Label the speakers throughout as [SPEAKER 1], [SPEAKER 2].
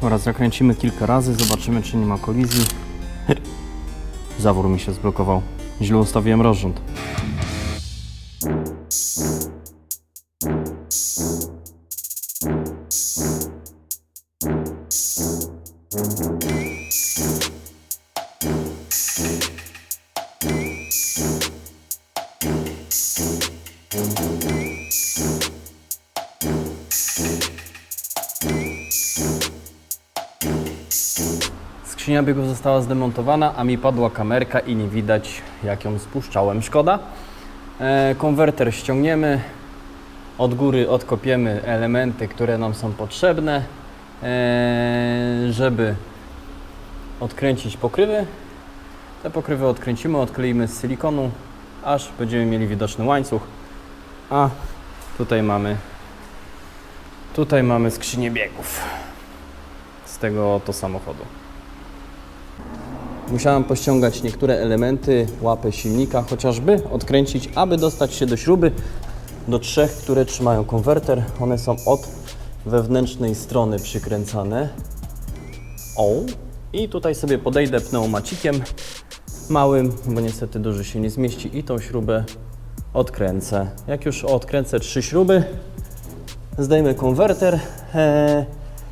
[SPEAKER 1] Oraz zakręcimy kilka razy, zobaczymy czy nie ma kolizji. Zawór mi się zblokował. Źle ustawiłem rozrząd. Skrzynia biegów została zdemontowana, a mi padła kamerka i nie widać jak ją spuszczałem. Szkoda. E, konwerter ściągniemy. Od góry odkopiemy elementy, które nam są potrzebne, e, żeby odkręcić pokrywy. Te pokrywy odkręcimy, odkleimy z silikonu, aż będziemy mieli widoczny łańcuch. A tutaj mamy tutaj mamy skrzynię biegów z tego oto samochodu. Musiałem pościągać niektóre elementy, łapy silnika chociażby, odkręcić, aby dostać się do śruby, do trzech, które trzymają konwerter. One są od wewnętrznej strony przykręcane. O! I tutaj sobie podejdę pneumacikiem małym, bo niestety duży się nie zmieści i tą śrubę odkręcę. Jak już odkręcę trzy śruby, zdejmę konwerter, e,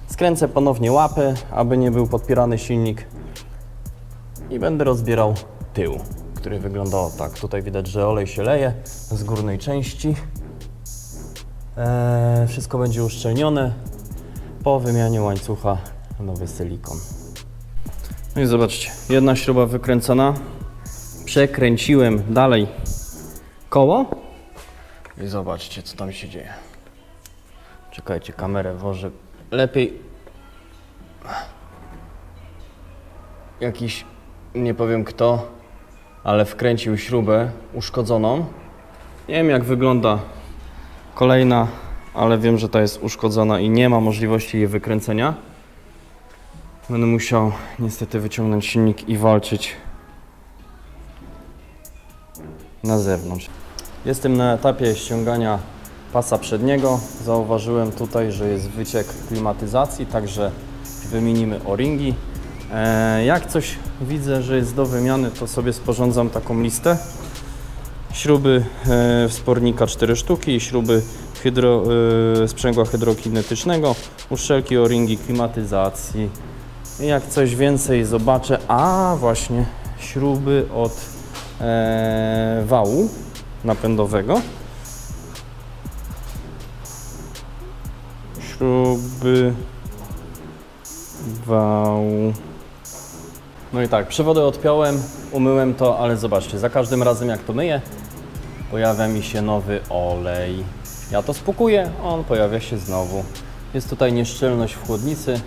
[SPEAKER 1] skręcę ponownie łapę, aby nie był podpierany silnik i będę rozbierał tył, który wygląda o tak. Tutaj widać, że olej się leje z górnej części. Eee, wszystko będzie uszczelnione. Po wymianie łańcucha nowy silikon. No i zobaczcie, jedna śruba wykręcona. Przekręciłem dalej koło i zobaczcie, co tam się dzieje. Czekajcie, kamerę włożę lepiej. Jakiś, nie powiem kto, ale wkręcił śrubę uszkodzoną. Nie wiem jak wygląda kolejna, ale wiem, że ta jest uszkodzona i nie ma możliwości jej wykręcenia. Będę musiał niestety wyciągnąć silnik i walczyć na zewnątrz. Jestem na etapie ściągania pasa przedniego. Zauważyłem tutaj, że jest wyciek klimatyzacji, także wymienimy o-ringi. E, Jak coś widzę, że jest do wymiany, to sobie sporządzam taką listę. Śruby e, wspornika 4 sztuki, śruby hydro, e, sprzęgła hydrokinetycznego, uszczelki o-ringi klimatyzacji. Jak coś więcej zobaczę, a właśnie śruby od wału napędowego. Śruby wału. No i tak, przewody odpiąłem, umyłem to, ale zobaczcie, za każdym razem jak to myję, pojawia mi się nowy olej. Ja to spukuję, on pojawia się znowu. Jest tutaj nieszczelność w chłodnicy,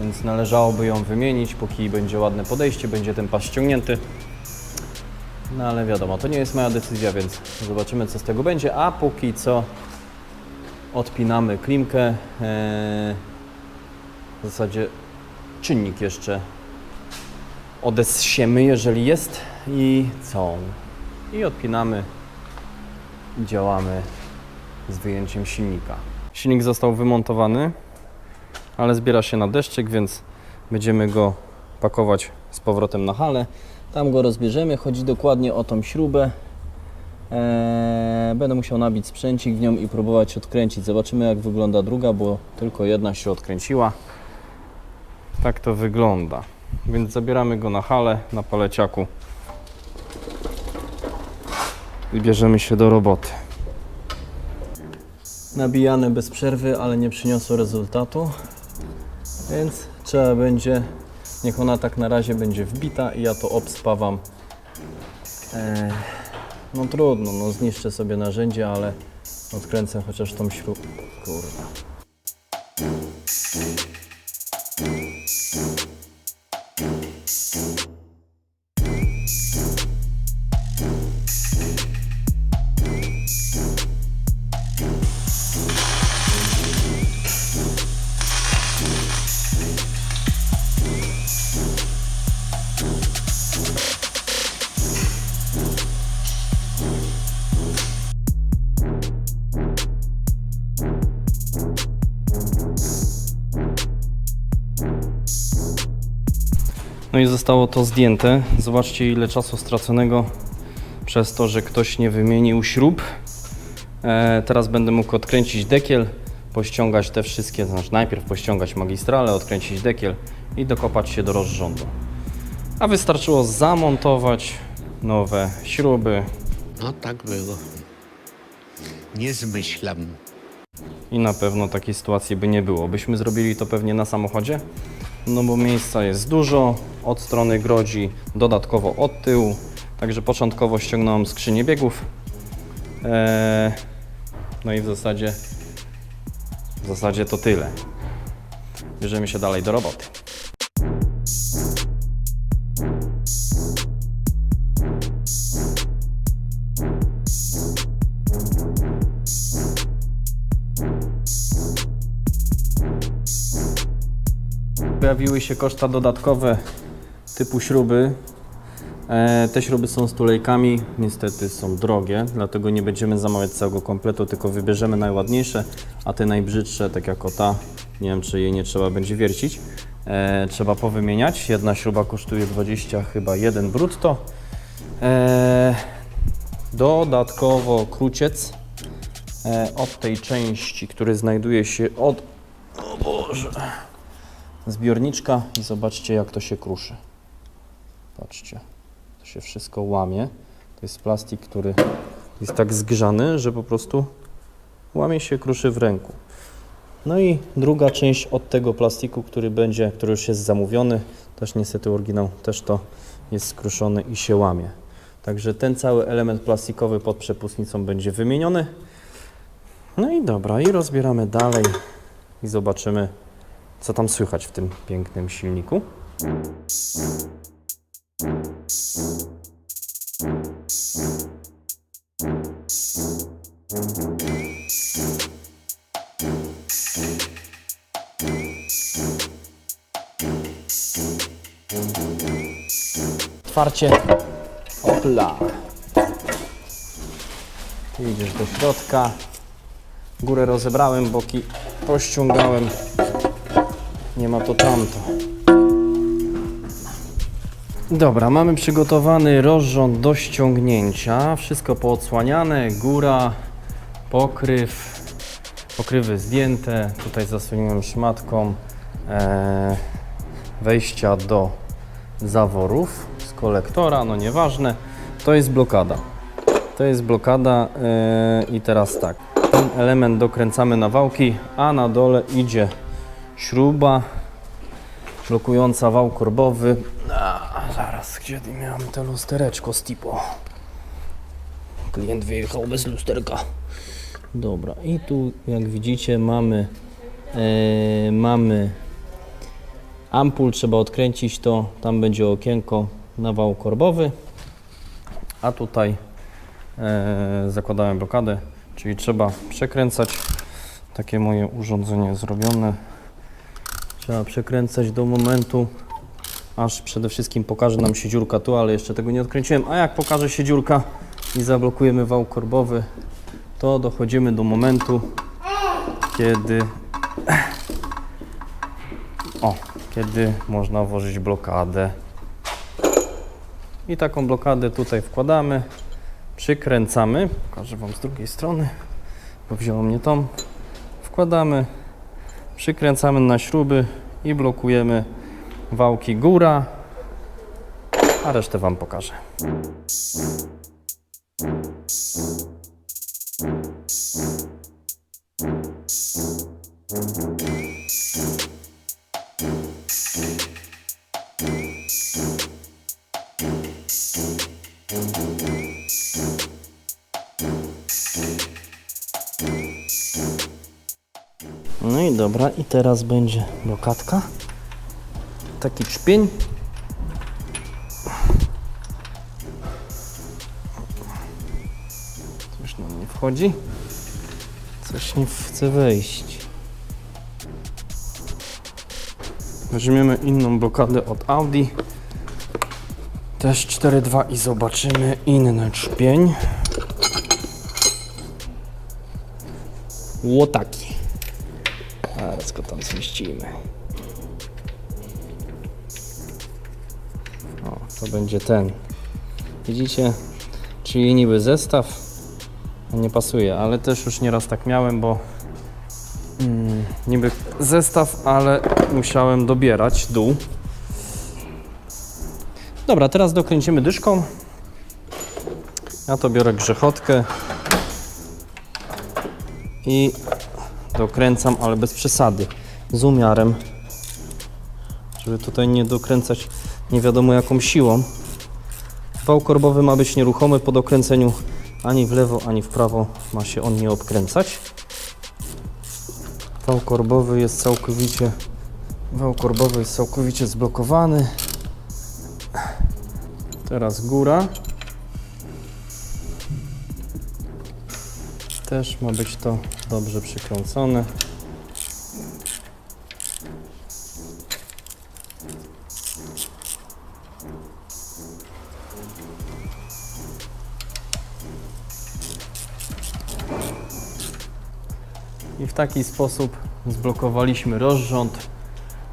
[SPEAKER 1] więc należałoby ją wymienić, póki będzie ładne podejście, będzie ten pas ściągnięty. No ale wiadomo, to nie jest moja decyzja, więc zobaczymy co z tego będzie, a póki co odpinamy klimkę. Eee, w zasadzie czynnik jeszcze odessiemy, jeżeli jest i co? I odpinamy i działamy z wyjęciem silnika. Silnik został wymontowany, ale zbiera się na deszczyk, więc będziemy go pakować z powrotem na halę. Tam go rozbierzemy, chodzi dokładnie o tą śrubę. Eee, będę musiał nabić sprzęcik w nią i próbować odkręcić. Zobaczymy jak wygląda druga, bo tylko jedna się odkręciła. Tak to wygląda. Więc zabieramy go na halę, na paleciaku i bierzemy się do roboty. Nabijane bez przerwy, ale nie przyniosło rezultatu, więc trzeba będzie, niech ona tak na razie będzie wbita i ja to obspawam. Eee, no trudno, no zniszczę sobie narzędzie, ale odkręcę chociaż tą śrubę. Kurwa. No i zostało to zdjęte. Zobaczcie ile czasu straconego przez to, że ktoś nie wymienił śrub. E, teraz będę mógł odkręcić dekiel, pościągać te wszystkie, znaczy najpierw pościągać magistrale, odkręcić dekiel i dokopać się do rozrządu. A wystarczyło zamontować nowe śruby
[SPEAKER 2] No tak było. Nie zmyślam.
[SPEAKER 1] i na pewno takiej sytuacji by nie było. Byśmy zrobili to pewnie na samochodzie, no bo miejsca jest dużo, od strony grodzi, dodatkowo od tyłu, także początkowo ściągnąłem skrzynię biegów. Eee, no i w zasadzie, w zasadzie to tyle. Bierzemy się dalej do roboty. Pojawiły się koszta dodatkowe typu śruby. E, te śruby są z tulejkami, niestety są drogie, dlatego nie będziemy zamawiać całego kompletu, tylko wybierzemy najładniejsze, a te najbrzydsze, tak jak ta, nie wiem czy jej nie trzeba będzie wiercić, e, trzeba powymieniać. Jedna śruba kosztuje 20 chyba 1 brutto. E, dodatkowo kruciec e, od tej części, który znajduje się od... O Boże zbiorniczka i zobaczcie jak to się kruszy. Patrzcie, to się wszystko łamie. To jest plastik, który jest tak zgrzany, że po prostu łamie się, kruszy w ręku. No i druga część od tego plastiku, który będzie, który już jest zamówiony, też niestety oryginał też to jest skruszony i się łamie. Także ten cały element plastikowy pod przepustnicą będzie wymieniony. No i dobra, i rozbieramy dalej i zobaczymy, co tam słychać w tym pięknym silniku. Otwarcie. Opla. Idziesz do środka. Górę rozebrałem, boki pościągałem. Nie ma to tamto. Dobra, mamy przygotowany rozrząd do ściągnięcia. Wszystko poodsłaniane, góra, pokryw, pokrywy zdjęte. Tutaj zasłoniłem szmatką e, wejścia do zaworów z kolektora, no nieważne. To jest blokada. To jest blokada e, i teraz tak. Ten element dokręcamy na wałki, a na dole idzie śruba blokująca wał korbowy. A, zaraz, gdzie miałem to lustereczko z? Klient wyjechał bez lusterka. Dobra, i tu jak widzicie mamy e, mamy ampul, trzeba odkręcić to, tam będzie okienko na wał korbowy, a tutaj e, zakładałem blokadę, czyli trzeba przekręcać takie moje urządzenie zrobione Trzeba przekręcać do momentu, aż przede wszystkim pokaże nam się dziurka tu, ale jeszcze tego nie odkręciłem. A jak pokaże się dziurka i zablokujemy wał korbowy, to dochodzimy do momentu, kiedy o, kiedy można włożyć blokadę. I taką blokadę tutaj wkładamy, przykręcamy. Pokażę Wam z drugiej strony, bo wzięło mnie tą. Wkładamy przykręcamy na śruby i blokujemy wałki góra, a resztę Wam pokażę. No i dobra, i teraz będzie blokadka. Taki czpień. Coś nam nie wchodzi. Coś nie chce wejść. Weźmiemy inną blokadę od Audi. Też 4.2 i zobaczymy inny czpień. Łotaki. Zaraz go tam zmieścimy. to będzie ten. Widzicie? Czyli niby zestaw nie pasuje, ale też już nieraz tak miałem, bo mm, niby zestaw, ale musiałem dobierać dół. Dobra, teraz dokręcimy dyszką. Ja to biorę grzechotkę i dokręcam, ale bez przesady, z umiarem, żeby tutaj nie dokręcać nie wiadomo jaką siłą. Wał korbowy ma być nieruchomy po dokręceniu ani w lewo, ani w prawo ma się on nie obkręcać. Wał korbowy jest całkowicie wał korbowy jest całkowicie zblokowany. Teraz góra. Też ma być to dobrze przykręcone. I w taki sposób zblokowaliśmy rozrząd,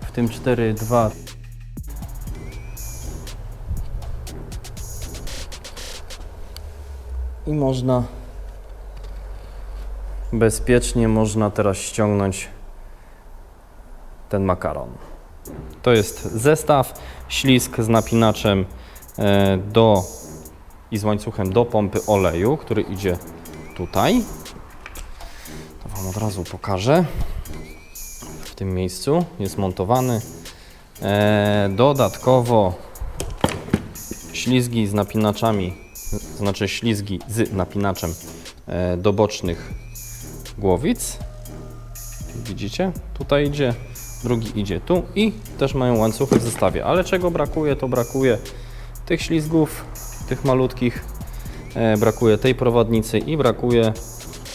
[SPEAKER 1] w tym 4.2. I można bezpiecznie można teraz ściągnąć ten makaron. To jest zestaw, ślisk z napinaczem e, do i z łańcuchem do pompy oleju, który idzie tutaj. To Wam od razu pokażę. W tym miejscu jest montowany. E, dodatkowo ślizgi z napinaczami, znaczy ślizgi z napinaczem e, do bocznych głowic. Widzicie? Tutaj idzie, drugi idzie tu i też mają łańcuchy w zestawie. Ale czego brakuje, to brakuje tych ślizgów, tych malutkich. E, brakuje tej prowadnicy i brakuje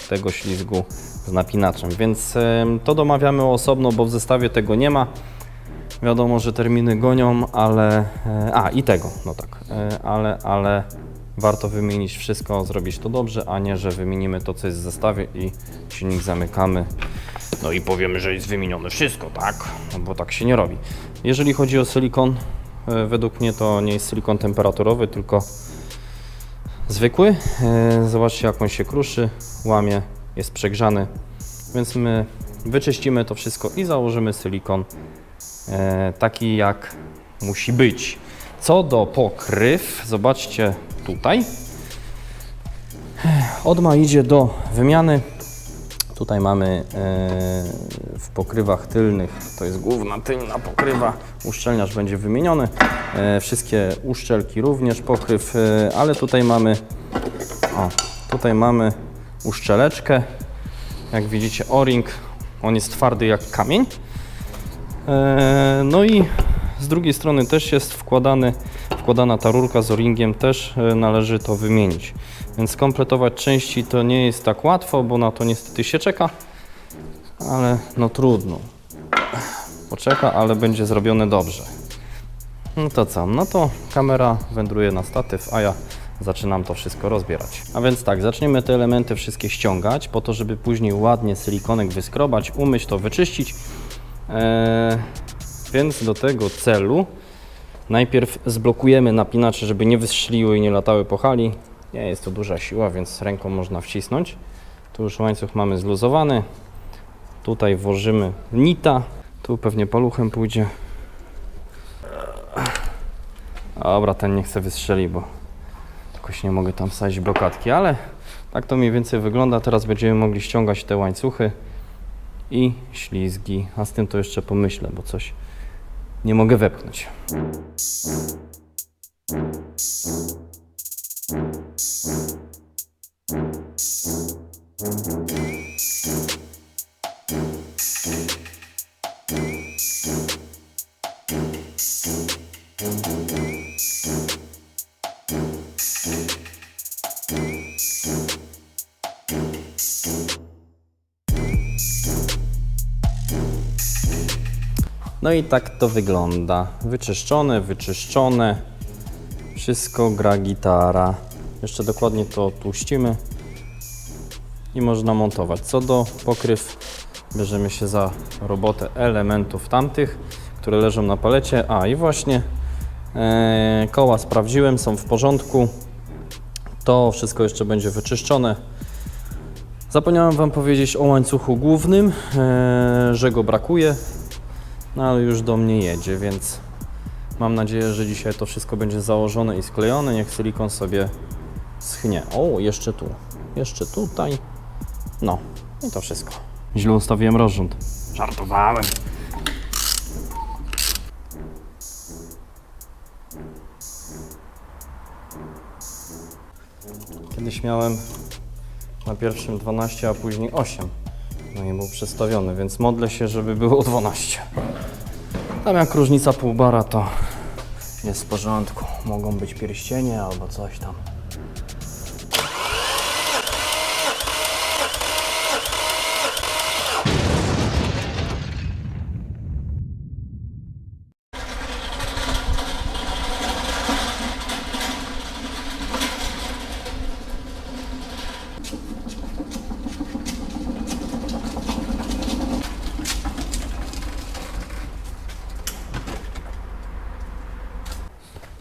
[SPEAKER 1] tego ślizgu z napinaczem. Więc e, to domawiamy osobno, bo w zestawie tego nie ma. Wiadomo, że terminy gonią, ale. e, A i tego, no tak, e, ale, ale warto wymienić wszystko, zrobić to dobrze, a nie, że wymienimy to, co jest w zestawie i silnik zamykamy. No i powiemy, że jest wymienione wszystko, tak? No bo tak się nie robi. Jeżeli chodzi o silikon, e, według mnie to nie jest silikon temperaturowy, tylko zwykły. E, Zobaczcie, jak on się kruszy, łamie, jest przegrzany. Więc my wyczyścimy to wszystko i założymy silikon e, taki, jak musi być. Co do pokryw, zobaczcie tutaj. Odma idzie do wymiany. Tutaj mamy e, w pokrywach tylnych, to jest główna tylna pokrywa, uszczelniacz będzie wymieniony. E, wszystkie uszczelki również pokryw, e, ale tutaj mamy, o, tutaj mamy uszczeleczkę. Jak widzicie o-ring, on jest twardy jak kamień. No i z drugiej strony też jest wkładany, wkładana ta rurka z o-ringiem, też e, należy to wymienić. Więc kompletować części to nie jest tak łatwo, bo na to niestety się czeka, ale no trudno. Poczeka, ale będzie zrobione dobrze. No to co? No to kamera wędruje na statyw, a ja zaczynam to wszystko rozbierać. A więc tak, zaczniemy te elementy wszystkie ściągać, po to, żeby później ładnie silikonek wyskrobać, umyć to, wyczyścić. Eee, więc do tego celu najpierw zblokujemy napinacze, żeby nie wystrzeliły i nie latały po hali. Nie jest to duża siła, więc ręką można wcisnąć. Tu już łańcuch mamy zluzowany. Tutaj włożymy nita. Tu pewnie paluchem pójdzie. Dobra, ten nie chce wystrzeli, bo jakoś nie mogę tam wsadzić blokadki, ale tak to mniej więcej wygląda. Teraz będziemy mogli ściągać te łańcuchy i ślizgi. A z tym to jeszcze pomyślę, bo coś nie mogę wepchnąć. No i tak to wygląda. Wyczyszczone, wyczyszczone. Wszystko gra gitara. Jeszcze dokładnie to tłuścimy i można montować. Co do pokryw, bierzemy się za robotę elementów tamtych, które leżą na palecie. A i właśnie E, koła sprawdziłem, są w porządku. To wszystko jeszcze będzie wyczyszczone. Zapomniałem Wam powiedzieć o łańcuchu głównym, e, że go brakuje, no ale już do mnie jedzie, więc mam nadzieję, że dzisiaj to wszystko będzie założone i sklejone. Niech silikon sobie schnie. O, jeszcze tu, jeszcze tutaj. No, i to wszystko. Źle ustawiłem rozrząd. Żartowałem. Kiedyś miałem na pierwszym 12, a później 8. No i był przestawiony, więc modlę się, żeby było 12. Tam jak różnica pół bara, to jest w porządku. Mogą być pierścienie albo coś tam.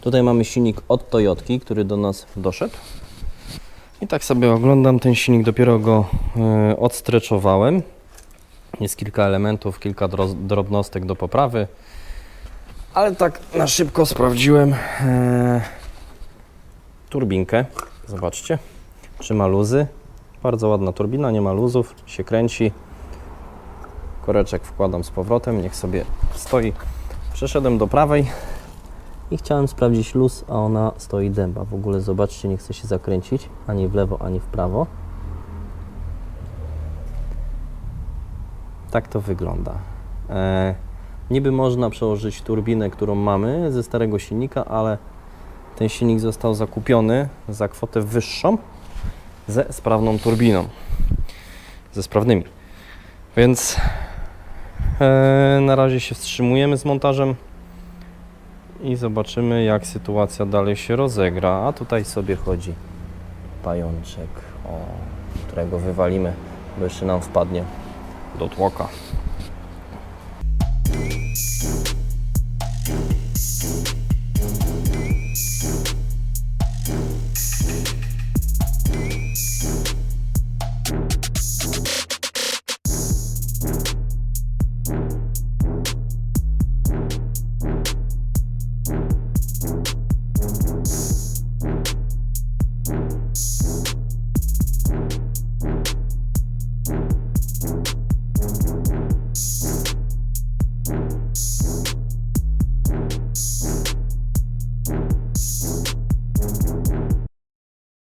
[SPEAKER 1] Tutaj mamy silnik od Toyotki, który do nas doszedł. I tak sobie oglądam ten silnik, dopiero go e, odstreczowałem. Jest kilka elementów, kilka dro- drobnostek do poprawy. Ale tak na szybko sprawdziłem e, turbinkę. Zobaczcie, czy ma luzy. Bardzo ładna turbina, nie ma luzów, się kręci. Koreczek wkładam z powrotem, niech sobie stoi. Przeszedłem do prawej, i chciałem sprawdzić luz, a ona stoi dęba. W ogóle zobaczcie, nie chce się zakręcić ani w lewo, ani w prawo. Tak to wygląda. E, niby można przełożyć turbinę, którą mamy ze starego silnika, ale ten silnik został zakupiony za kwotę wyższą ze sprawną turbiną. Ze sprawnymi. Więc e, na razie się wstrzymujemy z montażem i zobaczymy jak sytuacja dalej się rozegra. A tutaj sobie chodzi pajączek, o, którego wywalimy, bo jeszcze nam wpadnie do tłoka.